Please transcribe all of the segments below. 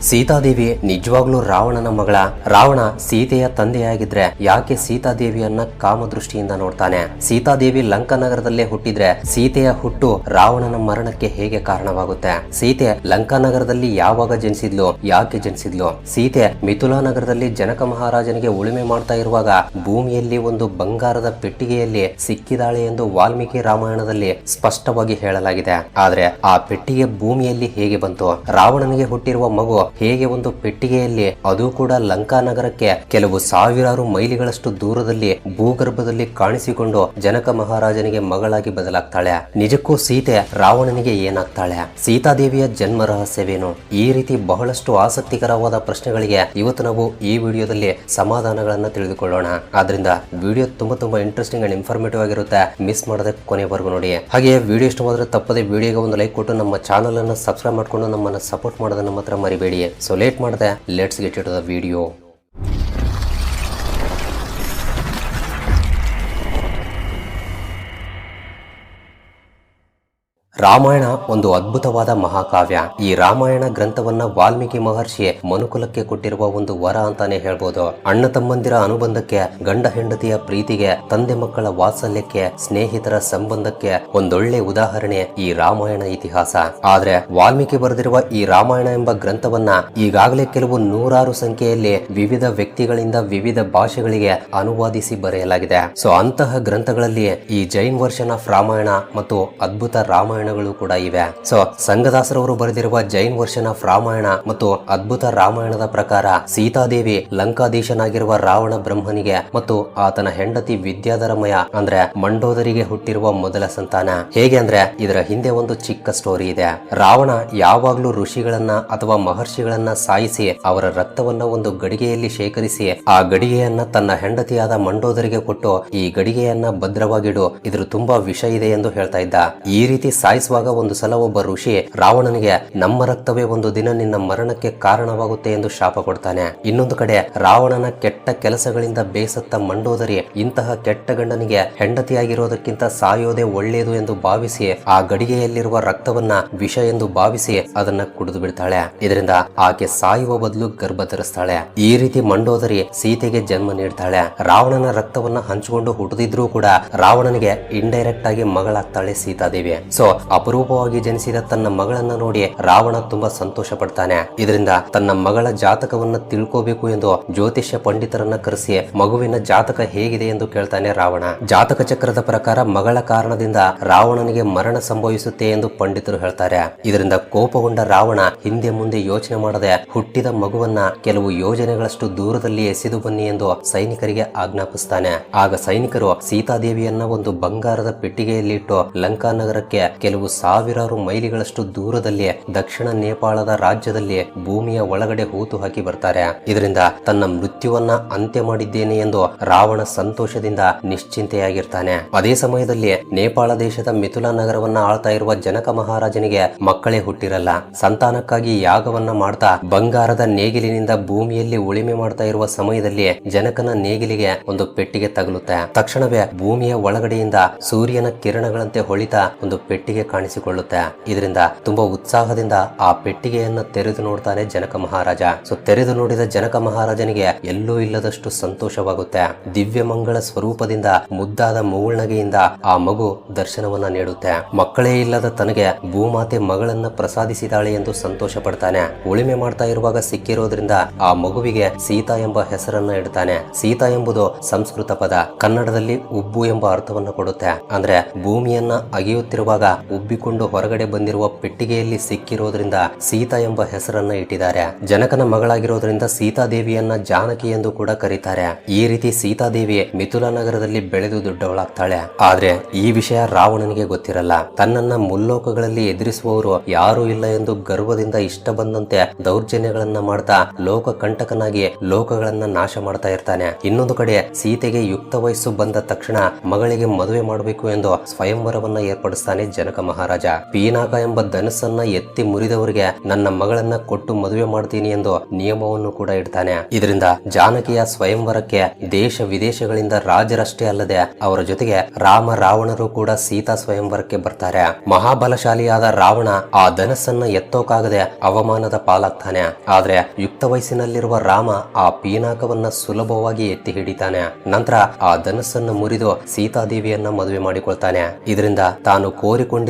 ಸೀತಾದೇವಿ ನಿಜವಾಗ್ಲೂ ರಾವಣನ ಮಗಳ. ರಾವಣ ಸೀತೆಯ ತಂದೆಯಾಗಿದ್ರೆ ಯಾಕೆ ಸೀತಾದೇವಿಯನ್ನ ಕಾಮದೃಷ್ಟಿಯಿಂದ ನೋಡ್ತಾನೆ? ಸೀತಾದೇವಿ ಲಂಕಾ ನಗರದಲ್ಲೇ ಹುಟ್ಟಿದ್ರೆ ಸೀತೆಯ ಹುಟ್ಟು ರಾವಣನ ಮರಣಕ್ಕೆ ಹೇಗೆ ಕಾರಣವಾಗುತ್ತೆ? ಸೀತೆ ಲಂಕಾ ನಗರದಲ್ಲಿ ಯಾವಾಗ ಜನಿಸಿದ್ಲು? ಯಾಕೆ ಜನಿಸಿದ್ಲು? ಸೀತೆ ಮಿಥುಲಾ ನಗರದಲ್ಲಿ ಜನಕ ಮಹಾರಾಜನಿಗೆ ಉಳುಮೆ ಮಾಡ್ತಾ ಇರುವಾಗ ಭೂಮಿಯಲ್ಲಿ ಒಂದು ಬಂಗಾರದ ಪೆಟ್ಟಿಗೆಯಲ್ಲಿ ಸಿಕ್ಕಿದಾಳೆ ಎಂದು ವಾಲ್ಮೀಕಿ ರಾಮಾಯಣದಲ್ಲಿ ಸ್ಪಷ್ಟವಾಗಿ ಹೇಳಲಾಗಿದೆ. ಆದ್ರೆ ಆ ಪೆಟ್ಟಿಗೆ ಭೂಮಿಯಲ್ಲಿ ಹೇಗೆ ಬಂತು? ರಾವಣನಿಗೆ ಹುಟ್ಟಿರುವ ಮಗು ಹೇಗೆ ಒಂದು ಪೆಟ್ಟಿಗೆಯಲ್ಲಿ, ಅದು ಕೂಡ ಲಂಕಾ ನಗರಕ್ಕೆ. ಕೆಲವು ಸಾವಿರಾರು ಮೈಲಿಗಳಷ್ಟು ದೂರದಲ್ಲಿ ಭೂಗರ್ಭದಲ್ಲಿ ಕಾಣಿಸಿಕೊಂಡು ಜನಕ ಮಹಾರಾಜನಿಗೆ ಮಗಳಾಗಿ ಬದಲಾಗ್ತಾಳೆ. ನಿಜಕ್ಕೂ ಸೀತೆ ರಾವಣನಿಗೆ ಏನಾಗ್ತಾಳೆ? ಸೀತಾದೇವಿಯ ಜನ್ಮ ರಹಸ್ಯವೇನು? ಈ ರೀತಿ ಬಹಳಷ್ಟು ಆಸಕ್ತಿಕರವಾದ ಪ್ರಶ್ನೆಗಳಿಗೆ ಇವತ್ತು ನಾವು ಈ ವಿಡಿಯೋದಲ್ಲಿ ಸಮಾಧಾನಗಳನ್ನ ತಿಳಿದುಕೊಳ್ಳೋಣ. ಆದ್ರಿಂದ ವಿಡಿಯೋ ತುಂಬಾ ತುಂಬಾ ಇಂಟ್ರೆಸ್ಟಿಂಗ್ ಅಂಡ್ ಇನ್ಫಾರ್ಮೇಟಿವ್ ಆಗಿರುತ್ತೆ. ಮಿಸ್ ಮಾಡದೆ ಕೊನೆವರೆಗೂ ನೋಡಿ. ಹಾಗೆ ವಿಡಿಯೋ ಇಷ್ಟವಾದ್ರೆ ತಪ್ಪದೆ ವಿಡಿಯೋಗೆ ಒಂದು ಲೈಕ್ ಕೊಟ್ಟು ನಮ್ಮ ಚಾನಲ್ ಅನ್ನು ಸಬ್ಸ್ಕ್ರೈಬ್ ಮಾಡ್ಕೊಂಡು ನಮ್ಮನ್ನ ಸಪೋರ್ಟ್ ಮಾಡೋದನ್ನ ಮಾತ್ರ ಮರಿಬೇಡಿ. ಸೊ ಲೇಟ್ ಮಾಡಿದೆ. Let's get it the video Ramayana ಒಂದು ಅದ್ಭುತವಾದ ಮಹಾಕಾವ್ಯ. ಈ ರಾಮಾಯಣ ಗ್ರಂಥವನ್ನ ವಾಲ್ಮೀಕಿ ಮಹರ್ಷಿ ಮನುಕುಲಕ್ಕೆ ಕೊಟ್ಟಿರುವ ಒಂದು ವರ ಅಂತಾನೆ ಹೇಳ್ಬೋದು. ಅಣ್ಣ ತಮ್ಮಂದಿರ ಅನುಬಂಧಕ್ಕೆ, ಗಂಡ ಹೆಂಡತಿಯ ಪ್ರೀತಿಗೆ, ತಂದೆ ಮಕ್ಕಳ ವಾತ್ಸಲ್ಯಕ್ಕೆ, ಸ್ನೇಹಿತರ ಸಂಬಂಧಕ್ಕೆ ಒಂದೊಳ್ಳೆ ಉದಾಹರಣೆ ಈ ರಾಮಾಯಣ ಇತಿಹಾಸ. ಆದ್ರೆ ವಾಲ್ಮೀಕಿ ಬರೆದಿರುವ ಈ ರಾಮಾಯಣ ಎಂಬ ಗ್ರಂಥವನ್ನ ಈಗಾಗಲೇ ಕೆಲವು ನೂರಾರು ಸಂಖ್ಯೆಯಲ್ಲಿ ವಿವಿಧ ವ್ಯಕ್ತಿಗಳಿಂದ ವಿವಿಧ ಭಾಷೆಗಳಿಗೆ ಅನುವಾದಿಸಿ ಬರೆಯಲಾಗಿದೆ. ಸೊ ಅಂತಹ ಗ್ರಂಥಗಳಲ್ಲಿ ಈ ಜೈನ್ ವರ್ಷನ್ ಆಫ್ ರಾಮಾಯಣ ಮತ್ತು ಅದ್ಭುತ ರಾಮಾಯಣಗಳು ಕೂಡ ಇವೆ. ಸೊ ಸಂಗದಾಸರವರು ಬರೆದಿರುವ ಜೈನ್ ವರ್ಷನ ರಾಮಾಯಣ ಮತ್ತು ಅದ್ಭುತ ರಾಮಾಯಣದ ಪ್ರಕಾರ ಸೀತಾದೇವಿ ಲಂಕಾಧೀಶನಾಗಿರುವ ರಾವಣ ಬ್ರಹ್ಮನಿಗೆ ಮತ್ತು ಆತನ ಹೆಂಡತಿ ವಿದ್ಯಾಧರಮಯ ಅಂದ್ರೆ ಮಂಡೋದರಿಗೆ ಹುಟ್ಟಿರುವ ಮೊದಲ ಸಂತಾನ. ಹೇಗೆ ಅಂದ್ರೆ ಇದರ ಹಿಂದೆ ಒಂದು ಚಿಕ್ಕ ಸ್ಟೋರಿ ಇದೆ. ರಾವಣ ಯಾವಾಗ್ಲೂ ಋಷಿಗಳನ್ನ ಅಥವಾ ಮಹರ್ಷಿಗಳನ್ನ ಸಾಯಿಸಿ ಅವರ ರಕ್ತವನ್ನ ಒಂದು ಗಡಿಗೆಯಲ್ಲಿ ಶೇಖರಿಸಿ ಆ ಗಡಿಗೆಯನ್ನ ತನ್ನ ಹೆಂಡತಿಯಾದ ಮಂಡೋದರಿಗೆ ಕೊಟ್ಟು ಈ ಗಡಿಗೆಯನ್ನ ಭದ್ರವಾಗಿಡು. ಇದ್ರ ತುಂಬಾ ವಿಷ ಇದೆ ಎಂದು ಹೇಳ್ತಾ ಇದ್ದ. ಈ ರೀತಿ ಸಾಯಿಸುವಾಗ ಒಂದು ಸಲ ಒಬ್ಬ ಋಷಿ ರಾವಣನಿಗೆ, ನಮ್ಮ ರಕ್ತವೇ ಒಂದು ದಿನ ನಿನ್ನ ಮರಣಕ್ಕೆ ಕಾರಣವಾಗುತ್ತೆ ಎಂದು ಶಾಪ ಕೊಡ್ತಾನೆ. ಇನ್ನೊಂದು ಕಡೆ, ರಾವಣನ ಕೆಟ್ಟ ಕೆಲಸಗಳಿಂದ ಬೇಸತ್ತ ಮಂಡೋದರಿ ಇಂತಹ ಕೆಟ್ಟ ಗಂಡನಿಗೆ ಹೆಂಡತಿಯಾಗಿರೋದಕ್ಕಿಂತ ಸಾಯೋದೇ ಒಳ್ಳೆಯದು ಎಂದು ಭಾವಿಸಿ, ಆ ಗಡಿಗೆಯಲ್ಲಿರುವ ರಕ್ತವನ್ನ ವಿಷ ಎಂದು ಭಾವಿಸಿ ಅದನ್ನ ಕುಡಿದು ಬಿಡ್ತಾಳೆ. ಇದರಿಂದ ಆಕೆ ಸಾಯುವ ಬದಲು ಗರ್ಭ ಧರಿಸ್ತಾಳೆ. ಈ ರೀತಿ ಮಂಡೋದರಿ ಸೀತೆಗೆ ಜನ್ಮ ನೀಡ್ತಾಳೆ. ರಾವಣನ ರಕ್ತವನ್ನ ಹಂಚಿಕೊಂಡು ಹುಟ್ಟಿದಿದ್ರೂ ಕೂಡ, ರಾವಣನಿಗೆ ಇಂಡೈರೆಕ್ಟ್ ಆಗಿ ಮಗಳಾಗ್ತಾಳೆ ಸೀತಾದೇವಿ. ಸೊ ಅಪರೂಪವಾಗಿ ಜನಿಸಿದ ತನ್ನ ಮಗಳನ್ನ ನೋಡಿ ರಾವಣ ತುಂಬಾ ಸಂತೋಷ ಪಡ್ತಾನೆ ಇದರಿಂದ ತನ್ನ ಮಗಳ ಜಾತಕವನ್ನ ತಿಳ್ಕೋಬೇಕು ಎಂದು ಜ್ಯೋತಿಷ್ಯ ಪಂಡಿತರನ್ನ ಕರೆಸಿ ಮಗುವಿನ ಜಾತಕ ಹೇಗಿದೆ ಎಂದು ಕೇಳ್ತಾನೆ ರಾವಣ. ಜಾತಕ ಚಕ್ರದ ಪ್ರಕಾರ ಮಗಳ ಕಾರಣದಿಂದ ರಾವಣನಿಗೆ ಮರಣ ಸಂಭವಿಸುತ್ತೆ ಎಂದು ಪಂಡಿತರು ಹೇಳ್ತಾರೆ. ಇದರಿಂದ ಕೋಪಗೊಂಡ ರಾವಣ ಹಿಂದೆ ಮುಂದೆ ಯೋಚನೆ ಮಾಡದೆ ಹುಟ್ಟಿದ ಮಗುವನ್ನ ಕೆಲವು ಯೋಜನೆಗಳಷ್ಟು ದೂರದಲ್ಲಿ ಎಸೆದು ಬನ್ನಿ ಎಂದು ಸೈನಿಕರಿಗೆ ಆಜ್ಞಾಪಿಸ್ತಾನೆ. ಆಗ ಸೈನಿಕರು ಸೀತಾದೇವಿಯನ್ನ ಒಂದು ಬಂಗಾರದ ಪೆಟ್ಟಿಗೆಯಲ್ಲಿಟ್ಟು ಲಂಕಾ ನಗರಕ್ಕೆ ಕೆಲವು ಸಾವಿರಾರು ಮೈಲಿಗಳಷ್ಟು ದೂರದಲ್ಲಿ ದಕ್ಷಿಣ ನೇಪಾಳದ ರಾಜ್ಯದಲ್ಲಿ ಭೂಮಿಯ ಒಳಗಡೆ ಹೂತು ಹಾಕಿ ಬರ್ತಾರೆ. ಇದರಿಂದ ತನ್ನ ಮೃತ್ಯುವನ್ನ ಅಂತ್ಯ ಮಾಡಿದ್ದೇನೆ ಎಂದು ರಾವಣ ಸಂತೋಷದಿಂದ ನಿಶ್ಚಿಂತೆಯಾಗಿರ್ತಾನೆ. ಅದೇ ಸಮಯದಲ್ಲಿ ನೇಪಾಳ ದೇಶದ ಮಿಥುಲಾ ನಗರವನ್ನ ಆಳ್ತಾ ಇರುವ ಜನಕ ಮಹಾರಾಜನಿಗೆ ಮಕ್ಕಳೇ ಹುಟ್ಟಿರಲ್ಲ. ಸಂತಾನಕ್ಕಾಗಿ ಯಾಗವನ್ನ ಮಾಡ್ತಾ ಬಂಗಾರದ ನೇಗಿಲಿನಿಂದ ಭೂಮಿಯಲ್ಲಿ ಉಳಿಮೆ ಮಾಡ್ತಾ ಇರುವ ಸಮಯದಲ್ಲಿ ಜನಕನ ನೇಗಿಲಿಗೆ ಒಂದು ಪೆಟ್ಟಿಗೆ ತಗುಲುತ್ತೆ. ತಕ್ಷಣವೇ ಭೂಮಿಯ ಒಳಗಡೆಯಿಂದ ಸೂರ್ಯನ ಕಿರಣಗಳಂತೆ ಹೊಳಿತಾ ಒಂದು ಪೆಟ್ಟಿಗೆ ಕಾಣಿಸಿಕೊಳ್ಳುತ್ತೆ. ಇದರಿಂದ ತುಂಬಾ ಉತ್ಸಾಹದಿಂದ ಆ ಪೆಟ್ಟಿಗೆಯನ್ನ ತೆರೆದು ನೋಡ್ತಾನೆ ಜನಕ ಮಹಾರಾಜ. ಸೊ ತೆರೆದು ನೋಡಿದ ಜನಕ ಮಹಾರಾಜನಿಗೆ ಎಲ್ಲೂ ಇಲ್ಲದಷ್ಟು ಸಂತೋಷವಾಗುತ್ತೆ. ದಿವ್ಯ ಮಂಗಳ ಸ್ವರೂಪದಿಂದ ಮುದ್ದಾದ ಮೂಳ್ನಗೆಯಿಂದ ಆ ಮಗು ದರ್ಶನವನ್ನ ನೀಡುತ್ತೆ. ಮಕ್ಕಳೇ ಇಲ್ಲದ ತನಗೆ ಭೂಮಾತೆ ಮಗಳನ್ನ ಪ್ರಸಾದಿಸಿದಾಳೆ ಎಂದು ಸಂತೋಷ ಪಡ್ತಾನೆ ಉಳಿಮೆ ಮಾಡ್ತಾ ಇರುವಾಗ ಸಿಕ್ಕಿರೋದ್ರಿಂದ ಆ ಮಗುವಿಗೆ ಸೀತಾ ಎಂಬ ಹೆಸರನ್ನ ಇಡ್ತಾನೆ. ಸೀತಾ ಎಂಬುದು ಸಂಸ್ಕೃತ ಪದ. ಕನ್ನಡದಲ್ಲಿ ಉಬ್ಬು ಎಂಬ ಅರ್ಥವನ್ನ ಕೊಡುತ್ತೆ. ಅಂದ್ರೆ ಭೂಮಿಯನ್ನ ಅಗೆಯುತ್ತಿರುವಾಗ ಉಬ್ಬಿಕೊಂಡು ಹೊರಗಡೆ ಬಂದಿರುವ ಪೆಟ್ಟಿಗೆಯಲ್ಲಿ ಸಿಕ್ಕಿರೋದ್ರಿಂದ ಸೀತಾ ಎಂಬ ಹೆಸರನ್ನ ಇಟ್ಟಿದ್ದಾರೆ. ಜನಕನ ಮಗಳಾಗಿರೋದ್ರಿಂದ ಸೀತಾದೇವಿಯನ್ನ ಜಾನಕಿ ಎಂದು ಕೂಡ ಕರೀತಾರೆ. ಈ ರೀತಿ ಸೀತಾದೇವಿ ಮಿಥುಲಾ ನಗರದಲ್ಲಿ ಬೆಳೆದು ದೊಡ್ಡವಳಾಗ್ತಾಳೆ. ಆದ್ರೆ ಈ ವಿಷಯ ರಾವಣನಿಗೆ ಗೊತ್ತಿರಲ್ಲ. ತನ್ನನ್ನ ಮುಲ್ಲೋಕಗಳಲ್ಲಿ ಎದುರಿಸುವವರು ಯಾರೂ ಇಲ್ಲ ಎಂದು ಗರ್ವದಿಂದ ಇಷ್ಟ ಬಂದಂತೆ ದೌರ್ಜನ್ಯಗಳನ್ನ ಮಾಡ್ತಾ ಲೋಕ ಕಂಟಕನಾಗಿ ಲೋಕಗಳನ್ನ ನಾಶ ಮಾಡ್ತಾ ಇರ್ತಾನೆ. ಇನ್ನೊಂದು ಕಡೆ ಸೀತೆಗೆ ಯುಕ್ತ ವಯಸ್ಸು ಬಂದ ತಕ್ಷಣ ಮಗಳಿಗೆ ಮದುವೆ ಮಾಡಬೇಕು ಎಂದು ಸ್ವಯಂವರವನ್ನ ಏರ್ಪಡಿಸ್ತಾನೆ ಜನಕ. ಮಹಾರಾಜ. ಪೀನಾಕ ಎಂಬ ಧನಸ್ಸನ್ನ ಎತ್ತಿ ಮುರಿದವರಿಗೆ ನನ್ನ ಮಗಳನ್ನ ಕೊಟ್ಟು ಮದುವೆ ಮಾಡ್ತೀನಿ ಎಂದು ನಿಯಮವನ್ನು ಕೂಡ ಇಡ್ತಾನೆ. ಇದರಿಂದ ಜಾನಕಿಯ ಸ್ವಯಂವರಕ್ಕೆ ದೇಶ ವಿದೇಶಗಳಿಂದ ರಾಜರಷ್ಟೇ ಅಲ್ಲದೆ ಅವರ ಜೊತೆಗೆ ರಾಮ ರಾವಣರು ಕೂಡ ಸೀತಾ ಸ್ವಯಂವರಕ್ಕೆ ಬರ್ತಾರೆ. ಮಹಾಬಲಶಾಲಿಯಾದ ರಾವಣ ಆ ಧನಸ್ಸನ್ನ ಎತ್ತೋಕಾಗದೆ ಅವಮಾನದ ಪಾಲಾಗ್ತಾನೆ. ಆದ್ರೆ ಯುಕ್ತ ವಯಸ್ಸಿನಲ್ಲಿರುವ ರಾಮ ಆ ಪೀನಾಕವನ್ನ ಸುಲಭವಾಗಿ ಎತ್ತಿ ಹಿಡಿತಾನೆ. ನಂತರ ಆ ಧನಸ್ಸನ್ನು ಮುರಿದು ಸೀತಾದೇವಿಯನ್ನ ಮದುವೆ ಮಾಡಿಕೊಳ್ತಾನೆ. ಇದರಿಂದ ತಾನು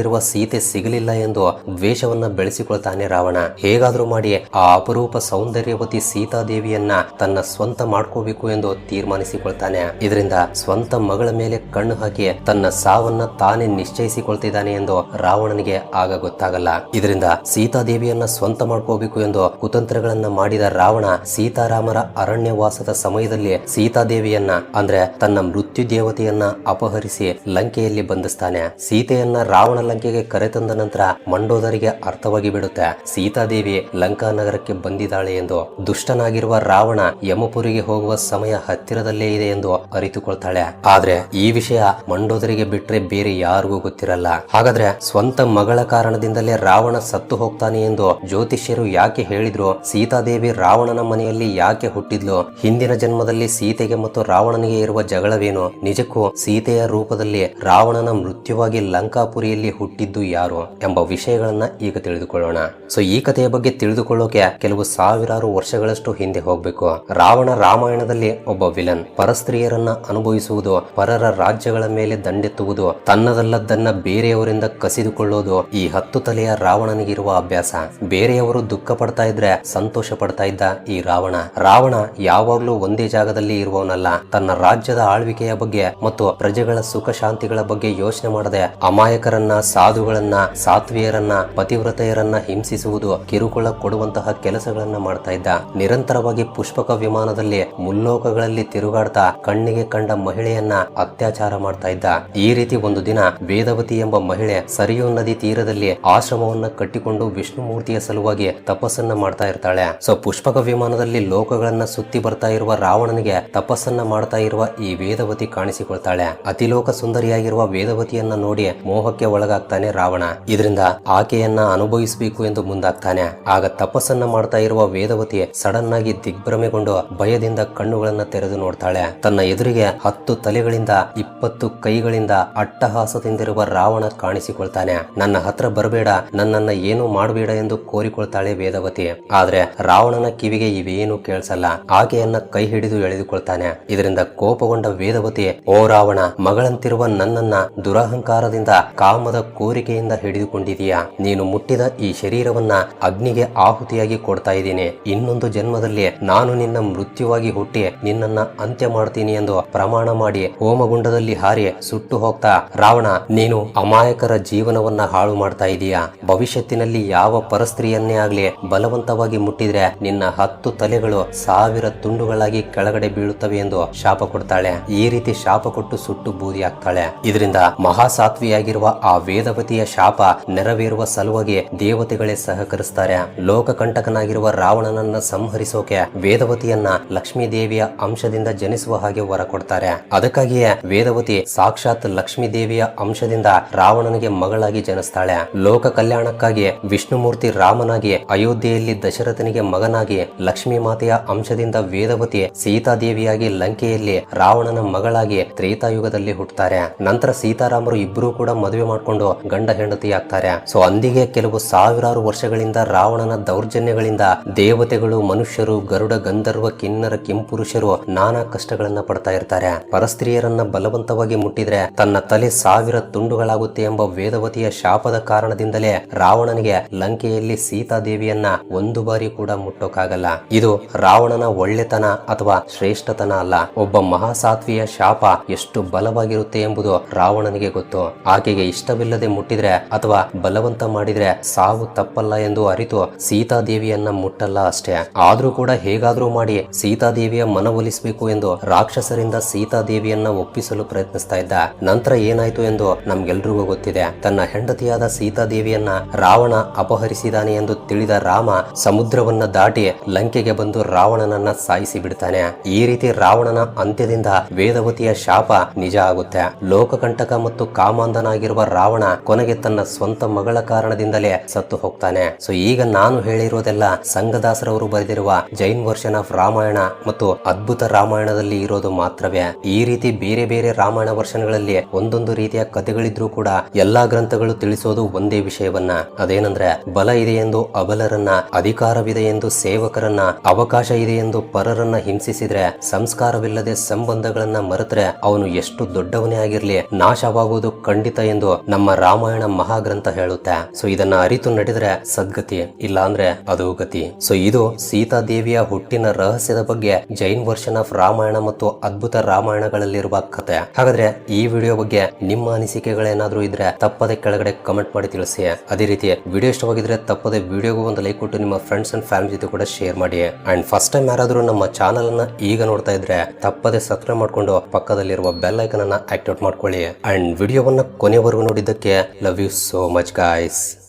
ಕೋರಿಕೊಂಡಿರುವ ಸೀತೆ ಸಿಗಲಿಲ್ಲ ಎಂದು ದ್ವೇಷವನ್ನ ಬೆಳೆಸಿಕೊಳ್ತಾನೆ ರಾವಣ. ಹೇಗಾದ್ರೂ ಮಾಡಿ ಆ ಅಪರೂಪ ಸೌಂದರ್ಯವತಿ ಸೀತಾದೇವಿಯನ್ನ ತನ್ನ ಸ್ವಂತ ಮಾಡ್ಕೋಬೇಕು ಎಂದು ತೀರ್ಮಾನಿಸಿಕೊಳ್ತಾನೆ. ಇದರಿಂದ ಸ್ವಂತ ಮಗಳ ಮೇಲೆ ಕಣ್ಣು ಹಾಕಿ ತನ್ನ ಸಾವನ್ನ ತಾನೇ ನಿಶ್ಚಯಿಸಿಕೊಳ್ತಿದ್ದಾನೆ ಎಂದು ರಾವಣನಿಗೆ ಆಗ ಗೊತ್ತಾಗಲ್ಲ. ಇದರಿಂದ ಸೀತಾದೇವಿಯನ್ನ ಸ್ವಂತ ಮಾಡ್ಕೋಬೇಕು ಎಂದು ಕುತಂತ್ರಗಳನ್ನ ಮಾಡಿದ ರಾವಣ ಸೀತಾರಾಮರ ಅರಣ್ಯವಾಸದ ಸಮಯದಲ್ಲಿ ಸೀತಾದೇವಿಯನ್ನ, ಅಂದ್ರೆ ತನ್ನ ಮೃತ್ಯು ದೇವತೆಯನ್ನ ಅಪಹರಿಸಿ ಲಂಕೆಯಲ್ಲಿ ಬಂಧಿಸ್ತಾನೆ. ಸೀತೆಯನ್ನ ರಾವಣ ಲಂಕೆಗೆ ಕರೆತಂದ ನಂತರ ಮಂಡೋದರಿಗೆ ಅರ್ಥವಾಗಿ ಬಿಡುತ್ತೆ. ಸೀತಾದೇವಿ ಲಂಕಾ ನಗರಕ್ಕೆ ಬಂದಿದ್ದಾಳೆ ಎಂದು ದುಷ್ಟನಾಗಿರುವ ರಾವಣ ಯಮಪುರಿಗೆ ಹೋಗುವ ಸಮಯ ಹತ್ತಿರದಲ್ಲೇ ಇದೆ ಎಂದು ಅರಿತುಕೊಳ್ತಾಳೆ. ಆದ್ರೆ ಈ ವಿಷಯ ಮಂಡೋದರಿಗೆ ಬಿಟ್ರೆ ಬೇರೆ ಯಾರಿಗೂ ಗೊತ್ತಿರಲ್ಲ. ಹಾಗಾದ್ರೆ ಸ್ವಂತ ಮಗಳ ಕಾರಣದಿಂದಲೇ ರಾವಣ ಸತ್ತು ಹೋಗ್ತಾನೆ ಎಂದು ಜ್ಯೋತಿಷ್ಯರು ಯಾಕೆ ಹೇಳಿದ್ರು? ಸೀತಾದೇವಿ ರಾವಣನ ಮನೆಯಲ್ಲಿ ಯಾಕೆ ಹುಟ್ಟಿದ್ಲು? ಹಿಂದಿನ ಜನ್ಮದಲ್ಲಿ ಸೀತೆಗೆ ಮತ್ತು ರಾವಣನಿಗೆ ಇರುವ ಜಗಳವೇನು? ನಿಜಕ್ಕೂ ಸೀತೆಯ ರೂಪದಲ್ಲಿ ರಾವಣನ ಮೃತ್ಯುವಾಗಿ ಲಂಕಾಪುರಿಯಲ್ಲಿ ಹುಟ್ಟಿದ್ದು ಯಾರು ಎಂಬ ವಿಷಯಗಳನ್ನ ಈಗ ತಿಳಿದುಕೊಳ್ಳೋಣ. ಸೊ ಈ ಕಥೆಯ ಬಗ್ಗೆ ತಿಳಿದುಕೊಳ್ಳೋಕೆ ಕೆಲವು ಸಾವಿರಾರು ವರ್ಷಗಳಷ್ಟು ಹಿಂದೆ ಹೋಗ್ಬೇಕು. ರಾವಣ ರಾಮಾಯಣದಲ್ಲಿ ಒಬ್ಬ ವಿಲನ್ ಪರಸ್ತ್ರೀಯರನ್ನ ಅನುಭವಿಸುವುದು, ಪರರ ರಾಜ್ಯಗಳ ಮೇಲೆ ದಂಡೆತ್ತುವುದು ತನ್ನದಲ್ಲದನ್ನ ಬೇರೆಯವರಿಂದ ಕಸಿದುಕೊಳ್ಳೋದು ಈ ಹತ್ತು ತಲೆಯ ರಾವಣನಿಗಿರುವ ಅಭ್ಯಾಸ. ಬೇರೆಯವರು ದುಃಖ ಪಡ್ತಾ ಇದ್ರೆ ಸಂತೋಷ ಪಡ್ತಾ ಇದ್ದ ಈ ರಾವಣ. ರಾವಣ ಯಾವಾಗ್ಲೂ ಒಂದೇ ಜಾಗದಲ್ಲಿ ಇರುವವನಲ್ಲ. ತನ್ನ ರಾಜ್ಯದ ಆಳ್ವಿಕೆಯ ಬಗ್ಗೆ ಮತ್ತು ಪ್ರಜೆಗಳ ಸುಖ ಶಾಂತಿಗಳ ಬಗ್ಗೆ ಯೋಚನೆ ಮಾಡದೆ ಅಮಾಯಕರನ್ನ ಸಾಧುಗಳನ್ನ, ಸಾತ್ವಿಯರನ್ನ, ಪತಿವ್ರತೆಯರನ್ನ ಹಿಂಸಿಸುವುದು ಕಿರುಕುಳ ಕೊಡುವಂತಹ ಕೆಲಸಗಳನ್ನ ಮಾಡ್ತಾ ಇದ್ದ. ನಿರಂತರವಾಗಿ ಪುಷ್ಪಕ ವಿಮಾನದಲ್ಲಿ ಮುಲ್ಲೋಕಗಳಲ್ಲಿ ತಿರುಗಾಡ್ತಾ ಕಣ್ಣಿಗೆ ಕಂಡ ಮಹಿಳೆಯನ್ನ ಅತ್ಯಾಚಾರ ಮಾಡ್ತಾ ಇದ್ದ. ಈ ರೀತಿ ಒಂದು ದಿನ ವೇದವತಿ ಎಂಬ ಮಹಿಳೆ ಸರಿಯೂ ನದಿ ತೀರದಲ್ಲಿ ಆಶ್ರಮವನ್ನ ಕಟ್ಟಿಕೊಂಡು ವಿಷ್ಣು ಮೂರ್ತಿಯ ಸಲುವಾಗಿ ತಪಸ್ಸನ್ನ ಮಾಡ್ತಾ ಇರ್ತಾಳೆ. ಸೊ, ಪುಷ್ಪಕ ವಿಮಾನದಲ್ಲಿ ಲೋಕಗಳನ್ನ ಸುತ್ತಿ ಬರ್ತಾ ಇರುವ ರಾವಣನಿಗೆ ತಪಸ್ಸನ್ನ ಮಾಡ್ತಾ ಇರುವ ಈ ವೇದವತಿ ಕಾಣಿಸಿಕೊಳ್ತಾಳೆ. ಅತಿಲೋಕ ಸುಂದರಿಯಾಗಿರುವ ವೇದವತಿಯನ್ನ ನೋಡಿ ಮೋಹಕ್ಕೆ ಒಳಗಾಗ್ತಾನೆ ರಾವಣ. ಇದರಿಂದ ಆಕೆಯನ್ನ ಅನುಭವಿಸಬೇಕು ಎಂದು ಮುಂದಾಗ್ತಾನೆ. ಆಗ ತಪಸ್ಸನ್ನ ಮಾಡ್ತಾ ಇರುವ ವೇದವತಿ ಸಡನ್ ಆಗಿ ದಿಗ್ಭ್ರಮೆಗೊಂಡು ಭಯದಿಂದ ಕಣ್ಣುಗಳನ್ನ ತೆರೆದು ನೋಡ್ತಾಳೆ. ತನ್ನ ಎದುರಿಗೆ ಹತ್ತು ತಲೆಗಳಿಂದ ಇಪ್ಪತ್ತು ಕೈಗಳಿಂದ ಅಟ್ಟಹಾಸದಿಂದಿರುವ ರಾವಣ ಕಾಣಿಸಿಕೊಳ್ತಾನೆ. ನನ್ನ ಹತ್ರ ಬರಬೇಡ, ನನ್ನನ್ನ ಏನು ಮಾಡಬೇಡ ಎಂದು ಕೋರಿಕೊಳ್ತಾಳೆ ವೇದವತಿ ಆದ್ರೆ ರಾವಣನ ಕಿವಿಗೆ ಇವೇನು ಕೇಳಿಸಲ್ಲ. ಆಕೆಯನ್ನ ಕೈ ಹಿಡಿದು ಎಳೆದುಕೊಳ್ತಾನೆ. ಇದರಿಂದ ಕೋಪಗೊಂಡ ವೇದವತಿ ಓ ರಾವಣ, ಮಗಳಂತಿರುವ ನನ್ನನ್ನ ದುರಹಂಕಾರದಿಂದ ಕಾಮದ ಕೋರಿಕೆಯಿಂದ ಹಿಡಿದುಕೊಂಡಿದೀಯಾ? ನೀನು ಮುಟ್ಟಿದ ಈ ಶರೀರವನ್ನ ಅಗ್ನಿಗೆ ಆಹುತಿಯಾಗಿ ಕೊಡ್ತಾ ಇದ್ದೀನಿ. ಇನ್ನೊಂದು ಜನ್ಮದಲ್ಲಿ ನಾನು ನಿನ್ನ ಮೃತ್ಯುವಾಗಿ ಹುಟ್ಟಿ ನಿನ್ನನ್ನ ಅಂತ್ಯ ಮಾಡ್ತೀನಿ ಎಂದು ಪ್ರಮಾಣ ಮಾಡಿ ಹೋಮಗುಂಡದಲ್ಲಿ ಹಾರಿ ಸುಟ್ಟು ಹೋಗ್ತಾ, ರಾವಣ, ನೀನು ಅಮಾಯಕರ ಜೀವನವನ್ನ ಹಾಳು ಮಾಡ್ತಾ ಇದೀಯಾ? ಭವಿಷ್ಯತ್ತಿನಲ್ಲಿ ಯಾವ ಪರಸ್ತ್ರೀಯನ್ನೇ ಆಗ್ಲಿ ಬಲವಂತವಾಗಿ ಮುಟ್ಟಿದ್ರೆ ನಿನ್ನ ಹತ್ತು ತಲೆಗಳು ಸಾವಿರ ತುಂಡುಗಳಾಗಿ ಕೆಳಗಡೆ ಬೀಳುತ್ತವೆ ಎಂದು ಶಾಪ ಕೊಡ್ತಾಳೆ. ಈ ರೀತಿ ಶಾಪ ಕೊಟ್ಟು ಸುಟ್ಟು ಬೂದಿ ಆಗ್ತಾಳೆ ಇದರಿಂದ ಮಹಾಸಾತ್ವಿಯಾಗಿರುವ ಆ ವೇದವತಿಯ ಶಾಪ ನೆರವೇರುವ ಸಲುವಾಗಿ ದೇವತೆಗಳೇ ಸಹಕರಿಸ್ತಾರೆ. ಲೋಕಕಂಟಕನಾಗಿರುವ ರಾವಣನನ್ನ ಸಂಹರಿಸೋಕೆ ವೇದವತಿಯನ್ನ ಲಕ್ಷ್ಮೀ ದೇವಿಯ ಅಂಶದಿಂದ ಜನಿಸುವ ಹಾಗೆ ವರ ಕೊಡ್ತಾರೆ ಅದಕ್ಕಾಗಿಯೇ ವೇದವತಿ ಸಾಕ್ಷಾತ್ ಲಕ್ಷ್ಮೀ ದೇವಿಯ ಅಂಶದಿಂದ ರಾವಣನಿಗೆ ಮಗಳಾಗಿ ಜನಿಸ್ತಾಳೆ. ಲೋಕ ಕಲ್ಯಾಣಕ್ಕಾಗಿ ವಿಷ್ಣುಮೂರ್ತಿ ರಾಮನಾಗಿ ಅಯೋಧ್ಯೆಯಲ್ಲಿ ದಶರಥನಿಗೆ ಮಗನಾಗಿ ಲಕ್ಷ್ಮೀ ಮಾತೆಯ ಅಂಶದಿಂದ ವೇದವತಿ ಸೀತಾದೇವಿಯಾಗಿ ಲಂಕೆಯಲ್ಲಿ ರಾವಣನ ಮಗಳಾಗಿ ತ್ರೇತಾಯುಗದಲ್ಲಿ ಹುಟ್ಟುತ್ತಾರೆ ನಂತರ ಸೀತಾರಾಮರು ಇಬ್ಬರೂ ಕೂಡ ಮದುವೆ ಮಾಡಿಕೊಂಡು ಗಂಡ ಹೆಂಡತಿ ಆಗ್ತಾರೆ ಸೊ ಅಂದಿಗೆ ಕೆಲವು ಸಾವಿರಾರು ವರ್ಷಗಳಿಂದ ರಾವಣನ ದೌರ್ಜನ್ಯಗಳಿಂದ ದೇವತೆಗಳು, ಮನುಷ್ಯರು, ಗರುಡ, ಗಂಧರ್ವ, ಕಿನ್ನರ, ಕೆಂಪುರುಷರು ನಾನಾ ಕಷ್ಟಗಳನ್ನ ಪಡ್ತಾ ಇರ್ತಾರೆ. ಪರಸ್ತ್ರೀಯರನ್ನ ಬಲವಂತವಾಗಿ ಮುಟ್ಟಿದ್ರೆ ತನ್ನ ತಲೆ ಸಾವಿರ ತುಂಡುಗಳಾಗುತ್ತೆ ಎಂಬ ವೇದವತಿಯ ಶಾಪದ ಕಾರಣದಿಂದಲೇ ರಾವಣನಿಗೆ ಲಂಕೆಯಲ್ಲಿ ಸೀತಾದೇವಿಯನ್ನ ಒಂದು ಬಾರಿ ಕೂಡ ಮುಟ್ಟೋಕಾಗಲ್ಲ. ಇದು ರಾವಣನ ಒಳ್ಳೆತನ ಅಥವಾ ಶ್ರೇಷ್ಠತನ ಅಲ್ಲ. ಒಬ್ಬ ಮಹಾಸಾತ್ವಿಯ ಶಾಪ ಎಷ್ಟು ಬಲವಾಗಿರುತ್ತೆ ಎಂಬುದು ರಾವಣನಿಗೆ ಗೊತ್ತು. ಆಕೆಗೆ ಇಷ್ಟವಿಲ್ಲದೆ ಮುಟ್ಟಿದ್ರೆ ಅಥವಾ ಬಲವಂತ ಮಾಡಿದ್ರೆ ಸಾವು ತಪ್ಪಲ್ಲ ಎಂದು ಅರಿತು ಸೀತಾದೇವಿಯನ್ನ ಮುಟ್ಟಲ್ಲ ಅಷ್ಟೇ. ಆದ್ರೂ ಕೂಡ ಹೇಗಾದ್ರೂ ಮಾಡಿ ಸೀತಾದೇವಿಯ ಮನವೊಲಿಸಬೇಕು ಎಂದು ರಾಕ್ಷಸರಿಂದ ಸೀತಾದೇವಿಯನ್ನ ಒಪ್ಪಿಸಲು ಪ್ರಯತ್ನಿಸ್ತಾ ಇದ್ದ. ನಂತರ ಏನಾಯ್ತು ಎಂದು ನಮ್ಗೆಲ್ರಿಗೂ ಗೊತ್ತಿದೆ. ತನ್ನ ಹೆಂಡತಿಯಾದ ಸೀತಾದೇವಿಯನ್ನ ರಾವಣ ಅಪಹರಿಸಿದಾನೆ ಎಂದು ತಿಳಿದ ರಾಮ ಸಮುದ್ರವನ್ನ ದಾಟಿ ಲಂಕೆಗೆ ಬಂದು ರಾವಣನನ್ನ ಸಾಯಿಸಿ ಬಿಡ್ತಾನೆ. ಈ ರೀತಿ ರಾವಣನ ಅಂತ್ಯದಿಂದ ವೇದವತಿಯ ಶಾಪ ನಿಜ ಆಗುತ್ತೆ. ಲೋಕಕಂಟಕ ಮತ್ತು ಕಾಮಾಂಧನಾಗಿರುವ ರಾವಣ ರಾವಣ ಕೊನೆಗೆ ತನ್ನ ಸ್ವಂತ ಮಗಳ ಕಾರಣದಿಂದಲೇ ಸತ್ತು ಹೋಗ್ತಾನೆ. ಸೊ ಈಗ ನಾನು ಹೇಳಿರೋದೆಲ್ಲ ಸಂಘದಾಸರವರು ಬರೆದಿರುವ ಜೈನ್ ವರ್ಷನ್ ಆಫ್ ರಾಮಾಯಣ ಮತ್ತು ಅದ್ಭುತ ರಾಮಾಯಣದಲ್ಲಿ ಇರೋದು ಮಾತ್ರವೇ. ಈ ರೀತಿ ಬೇರೆ ಬೇರೆ ರಾಮಾಯಣ ವರ್ಷನ್ಗಳಲ್ಲಿ ಒಂದೊಂದು ರೀತಿಯ ಕಥೆಗಳಿದ್ರೂ ಕೂಡ ಎಲ್ಲಾ ಗ್ರಂಥಗಳು ತಿಳಿಸೋದು ಒಂದೇ ವಿಷಯವನ್ನ. ಅದೇನಂದ್ರೆ, ಬಲ ಇದೆ ಎಂದು ಅಬಲರನ್ನ, ಅಧಿಕಾರವಿದೆ ಎಂದು ಸೇವಕರನ್ನ, ಅವಕಾಶ ಇದೆ ಎಂದು ಪರರನ್ನ ಹಿಂಸಿಸಿದ್ರೆ, ಸಂಸ್ಕಾರವಿಲ್ಲದೆ ಸಂಬಂಧಗಳನ್ನ ಮರೆತ್ರೆ ಅವನು ಎಷ್ಟು ದೊಡ್ಡವನೇ ಆಗಿರ್ಲಿ, ನಾಶವಾಗುವುದು ಖಂಡಿತ ಎಂದು ನಮ್ಮ ರಾಮಾಯಣ ಮಹಾಗ್ರಂಥ ಹೇಳುತ್ತೆ. ಸೊ ಇದನ್ನ ಅರಿತು ನಡೆದ್ರೆ ಸದ್ಗತಿ ಇಲ್ಲ ಅಂದ್ರೆ ಅದು ಗತಿ ಸೊ ಇದು ಸೀತಾದೇವಿಯ ಹುಟ್ಟಿನ ರಹಸ್ಯದ ಬಗ್ಗೆ ಜೈನ್ ವರ್ಷನ್ ಆಫ್ ರಾಮಾಯಣ ಮತ್ತು ಅದ್ಭುತ ರಾಮಾಯಣಗಳಲ್ಲಿರುವ ಕಥೆ ಹಾಗಾದ್ರೆ ಈ ವಿಡಿಯೋ ಬಗ್ಗೆ ನಿಮ್ಮ ಅನಿಸಿಕೆಗಳೇನಾದ್ರೂ ಇದ್ರೆ ತಪ್ಪದೆ ಕೆಳಗಡೆ ಕಮೆಂಟ್ ಮಾಡಿ ತಿಳಿಸಿ. ಅದೇ ರೀತಿ ವಿಡಿಯೋ ಇಷ್ಟವಾಗಿದ್ರೆ ತಪ್ಪದೆ ವಿಡಿಯೋಗೂ ಒಂದು ಲೈಕ್ ಕೊಟ್ಟು ನಿಮ್ಮ ಫ್ರೆಂಡ್ಸ್ ಅಂಡ್ ಫ್ಯಾಮಿಲಿ ಜೊತೆ ಕೂಡ ಶೇರ್ ಮಾಡಿ. ಅಂಡ್ ಫಸ್ಟ್ ಟೈಮ್ ಯಾರಾದ್ರೂ ನಮ್ಮ ಚಾನಲ್ ಅನ್ನ ಈಗ ನೋಡ್ತಾ ಇದ್ರೆ ತಪ್ಪದೆ ಸಬ್ಸ್ಕ್ರೈಬ್ ಮಾಡ್ಕೊಂಡು ಪಕ್ಕದಲ್ಲಿರುವ ಬೆಲ್ ಐಕನ್ ಅನ್ನ ಆಕ್ಟಿವೇಟ್ ಮಾಡ್ಕೊಳ್ಳಿ. ಅಂಡ್ ವಿಡಿಯೋವನ್ನ ಕೊನೆವರೆಗೂ ನೋಡಿದ್ದಕ್ಕೆ take care. Love you so much guys.